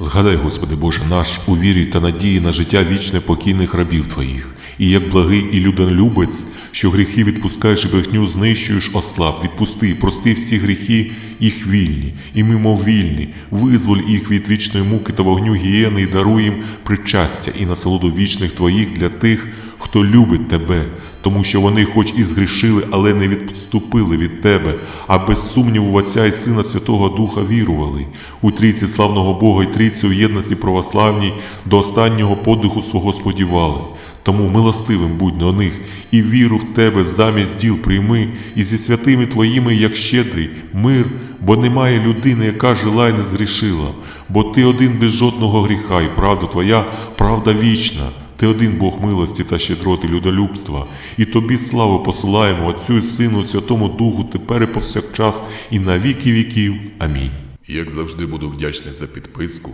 Згадай, Господи Боже наш, у вірі та надії на життя вічне покійних рабів Твоїх, і як благий і людолюбець, що гріхи відпускаєш і брехню знищуєш, ослаб, відпусти, прости всі гріхи, їх вільні, і мимо вільні, визволь їх від вічної муки та вогню гієни і даруй їм причастя і насолоду вічних Твоїх для тих, хто любить Тебе, тому що вони хоч і згрішили, але не відступили від Тебе, а без сумніву в Отця і Сина Святого Духа вірували. У трійці славного Бога і трійці у єдності православній до останнього подиху свого сподівали. Тому милостивим будь на них, і віру в Тебе замість діл прийми, і зі святими Твоїми, як щедрий, мир, бо немає людини, яка жила й не згрішила, бо Ти один без жодного гріха, і правда Твоя, правда вічна. Ти один Бог милості та щедроти людолюбства, і тобі славу посилаємо Отцю і Сину, Святому Духу, тепер і повсякчас, і на віки віків. Амінь. Як завжди буду вдячний за підписку,